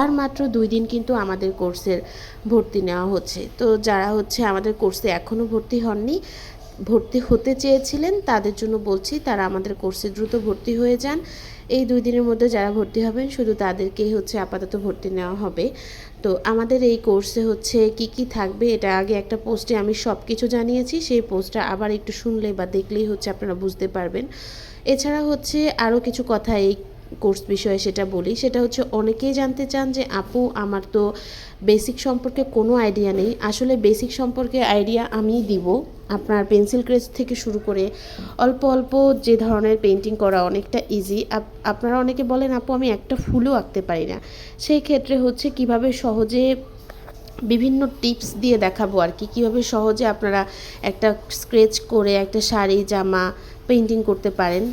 আর মাত্র দুই দিন কিন্তু আমাদের কোর্সের ভর্তি নেওয়া হচ্ছে। তো যারা হচ্ছে আমাদের কোর্সে এখনও ভর্তি হননি, ভর্তি হতে চেয়েছিলেন, তাদের জন্য বলছি তারা আমাদের কোর্সে দ্রুত ভর্তি হয়ে যান। এই দুই দিনের মধ্যে যারা ভর্তি হবেন, শুধু তাদেরকেই হচ্ছে আপাতত ভর্তি নেওয়া হবে। তো আমাদের এই কোর্সে হচ্ছে কি কি থাকবে, এটা আগে একটা পোস্টে আমি সব কিছু জানিয়েছি, সেই পোস্টটা আবার একটু শুনলে বা দেখলেই হচ্ছে আপনারা বুঝতে পারবেন। এছাড়া হচ্ছে আরও কিছু কথা এই কোর্স বিষয়ে সেটা বলি, সেটা হচ্ছে অনেকেই জানতে চান যে, আপু, আমার তো বেসিক সম্পর্কে কোনো আইডিয়া নেই। আসলে বেসিক সম্পর্কে আইডিয়া আমিই দিব। আপনার পেন্সিল ক্রেস থেকে শুরু করে অল্প অল্প যে ধরনের পেন্টিং করা অনেকটা ইজি আপনারা অনেকে বলেন, আপু, আমি একটা ফুলও আঁকতে পারি না। সেই ক্ষেত্রে হচ্ছে কীভাবে সহজে বিভিন্ন টিপস দিয়ে দেখাবো আর কি। কীভাবে সহজে আপনারা একটা স্কেচ করে একটা শাড়ি, জামা পেন্টিং করতে পারেন।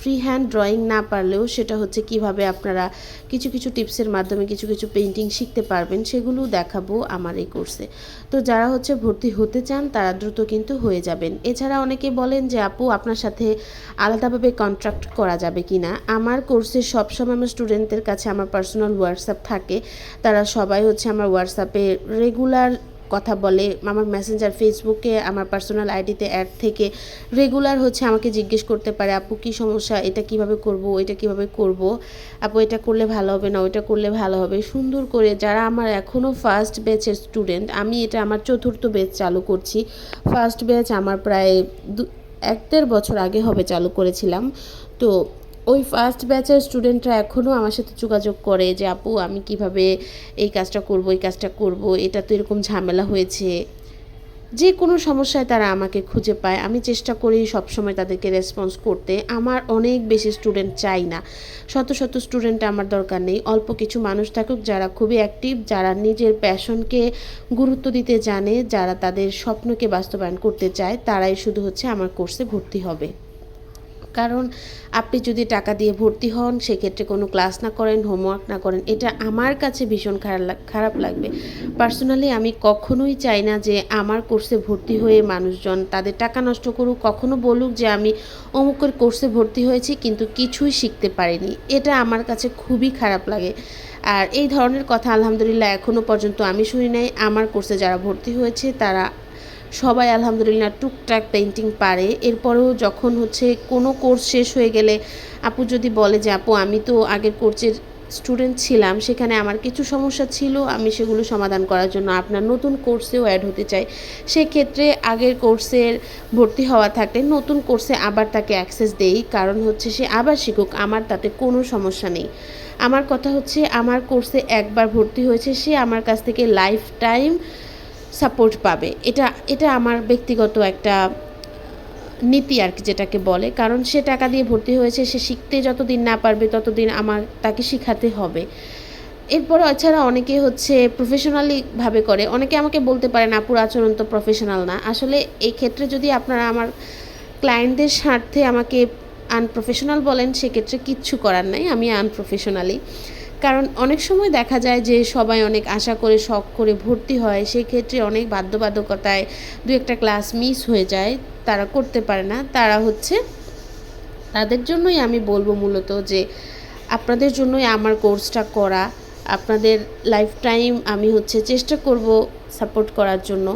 ফ্রি হ্যান্ড ড্রয়িং না পারলেও সেটা হচ্ছে কীভাবে আপনারা কিছু কিছু টিপসের মাধ্যমে কিছু কিছু পেন্টিং শিখতে পারবেন সেগুলোও দেখাবো আমার এই কোর্সে তো যারা হচ্ছে ভর্তি হতে চান, তারা দ্রুত কিন্তু হয়ে যাবেন। এছাড়া অনেকে বলেন যে, আপু, আপনার সাথে আলাদাভাবে কন্ট্রাক্ট করা যাবে কি না? আমার কোর্সে সবসময় আমার স্টুডেন্টদের কাছে আমার পার্সোনাল হোয়াটসঅ্যাপ থাকে। তারা সবাই হচ্ছে আমার হোয়াটসঅ্যাপে রেগুলার কথা বলে, আমার মেসেঞ্জার ফেসবুকে আমার পার্সোনাল আইডিতে অ্যাড থেকে রেগুলার হচ্ছে আমাকে জিজ্ঞেস করতে পারে, আপু, কী সমস্যা? এটা কীভাবে করব? এটা কীভাবে করব? আপু, এটা করলে ভালো হবে না, ওইটা করলে ভালো হবে? সুন্দর করে যারা আমার এখনও ফার্স্ট ব্যাচের স্টুডেন্ট আমি এটা আমার চতুর্থ ব্যাচ চালু করছি। ফার্স্ট ব্যাচ আমার প্রায় এক দেড় বছর আগে হবে চালু করেছিলাম। তো ওই ফার্স্ট ব্যাচের স্টুডেন্টরা এখনও আমার সাথে যোগাযোগ করে যে, আপু, আমি কীভাবে এই কাজটা করব, এই কাজটা করব? এটা তো এরকম ঝামেলা হয়েছে। যে কোনো সমস্যায় তারা আমাকে খুঁজে পায়। আমি চেষ্টা করি সবসময় তাদেরকে রেসপন্স করতে। আমার অনেক বেশি স্টুডেন্ট চাই না। শত শত স্টুডেন্ট আমার দরকার নেই। অল্প কিছু মানুষ থাকুক যারা খুবই অ্যাক্টিভ যারা নিজের প্যাশনকে গুরুত্ব দিতে জানে, যারা তাদের স্বপ্নকে বাস্তবায়ন করতে চায়, তারাই শুধু হচ্ছে আমার কোর্সে ভর্তি হবে। কারণ আপনি যদি টাকা দিয়ে ভর্তি হন, সেক্ষেত্রে কোনো ক্লাস না করেন, হোমওয়ার্ক না করেন, এটা আমার কাছে ভীষণ খারাপ খারাপ লাগবে। পার্সোনালি আমি কখনোই চাই না যে আমার কোর্সে ভর্তি হয়ে মানুষজন তাদের টাকা নষ্ট করুক, কখনো বলুক যে আমি অমুকের কোর্সে ভর্তি হয়েছি কিন্তু কিছুই শিখতে পারিনি। এটা আমার কাছে খুবই খারাপ লাগে। আর এই ধরনের কথা আলহামদুলিল্লাহ এখনও পর্যন্ত আমি শুনি নাই। আমার কোর্সে যারা ভর্তি হয়েছে, তারা সবাই আলহামদুলিল্লাহ টুকটাক পেন্টিং পারে। এরপরেও যখন হচ্ছে কোনো কোর্স শেষ হয়ে গেলে আপু যদি বলে যে, আপু, আমি তো আগের কোর্সের স্টুডেন্ট ছিলাম, সেখানে আমার কিছু সমস্যা ছিল, আমি সেগুলো সমাধান করার জন্য আপনার নতুন কোর্সেও অ্যাড হতে চাই। সেক্ষেত্রে আগের কোর্সের ভর্তি হওয়া থাকলে নতুন কোর্সে আবার তাকে অ্যাক্সেস দেই, কারণ হচ্ছে সে আবার শিখুক আমার তাতে কোনো সমস্যা নেই। আমার কথা হচ্ছে, আমার কোর্সে একবার ভর্তি হয়েছে, সে আমার কাছ থেকে লাইফ টাইম সাপোর্ট পাবে। এটা এটা আমার ব্যক্তিগত একটা নীতি আর কি যেটাকে বলে। কারণ সে টাকা দিয়ে ভর্তি হয়েছে, সে শিখতে যতদিন না পারবে ততদিন আমার, তাকে শিখাতে হবে। এরপর এছাড়া অনেকে হচ্ছে প্রফেশনালিভাবে করে। অনেকে আমাকে বলতে পারেন আপুর আচরণ তো প্রফেশনাল না। আসলে এই ক্ষেত্রে যদি আপনারা আমার ক্লায়েন্টদের স্বার্থে আমাকে আনপ্রফেশনাল বলেন, সেক্ষেত্রে কিচ্ছু করার নাই। আমি আনপ্রফেশনালি কারণ অনেক সময় দেখা যায় যে সবাই অনেক আশা করে, শখ করে ভর্তি হয় সেক্ষেত্রে অনেক বাধ্যবাধকতায় দু একটা ক্লাস মিস হয়ে যায়, তারা করতে পারে না। তারা হচ্ছে তাদের জন্যই আমি বলব মূলত যে আপনাদের জন্যই আমার কোর্সটা করা, আপনাদের লাইফ টাইম আমি হচ্ছে চেষ্টা করব সাপোর্ট করার জন্য।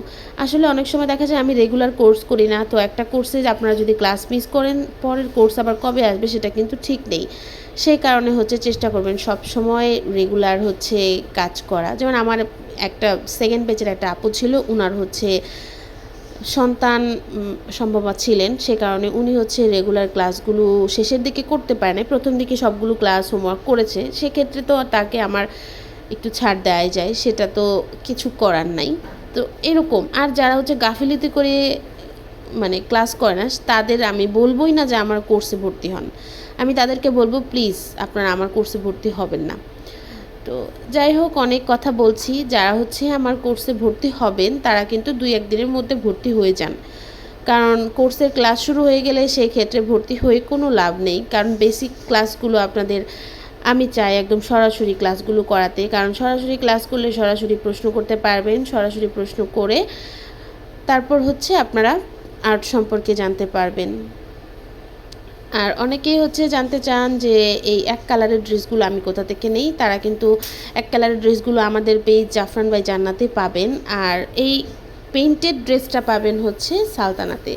আসলে অনেক সময় দেখা যায় আমি রেগুলার কোর্স করি না, তো একটা কোর্সে আপনারা যদি ক্লাস মিস করেন, পরের কোর্স আবার কবে আসবে সেটা কিন্তু ঠিক নেই। সেই কারণে হচ্ছে চেষ্টা করবেন সব সময় রেগুলার হচ্ছে কাজ করা। যেমন আমার একটা সেকেন্ড পেজের একটা আপু ছিল, উনার হচ্ছে সন্তান সম্ভব ছিলেন। সে কারণে উনি হচ্ছে রেগুলার ক্লাসগুলো শেষের দিকে করতে পারে না প্রথম দিকে সবগুলো ক্লাস হোমওয়ার্ক করেছে। সেক্ষেত্রে তো তাকে আমার একটু ছাড় দেওয়াই যায়, সেটা তো কিছু করার নাই। তো এরকম, আর যারা হচ্ছে গাফিলিতি করে মানে ক্লাস করে না, তাদের আমি বলবোই না যে আমার কোর্সে ভর্তি হন। আমি তাদেরকে বলব প্লিজ আপনারা আমার কোর্সে ভর্তি হবেন না। তো যাই হোক, অনেক কথা বলছি। যারা হচ্ছে আমার কোর্সে ভর্তি হবেন, তারা কিন্তু দুই একদিনের মধ্যে ভর্তি হয়ে যান। কারণ কোর্সের ক্লাস শুরু হয়ে গেলে সেই ক্ষেত্রে ভর্তি হয়ে কোনো লাভ নেই। কারণ বেসিক ক্লাসগুলো আপনাদের আমি চাই একদম সরাসরি ক্লাসগুলো করাতে, কারণ সরাসরি ক্লাস করলে সরাসরি প্রশ্ন করতে পারবেন, সরাসরি প্রশ্ন করে তারপর হচ্ছে আপনারা আর্ট সম্পর্কে জানতে পারবেন। আর অনেকেই হচ্ছে জানতে চান যে এই এক কালারের ড্রেসগুলো আমি কোথা থেকে নেই, তারা কিন্তু এক কালারের ড্রেসগুলো আমাদের পেজ জাফরান বাই জান্নাতে পাবেন। আর এই পেইন্টেড ড্রেসটা পাবেন হচ্ছে সালতানাতে।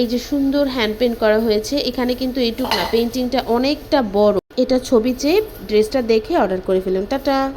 এই যে সুন্দর হ্যান্ড পেন্ট করা হয়েছে, এখানে কিন্তু এইটুক না পেন্টিংটা অনেকটা বড়। এটা ছবি চেয়ে ড্রেসটা দেখে অর্ডার করে ফেলুন। টাটা।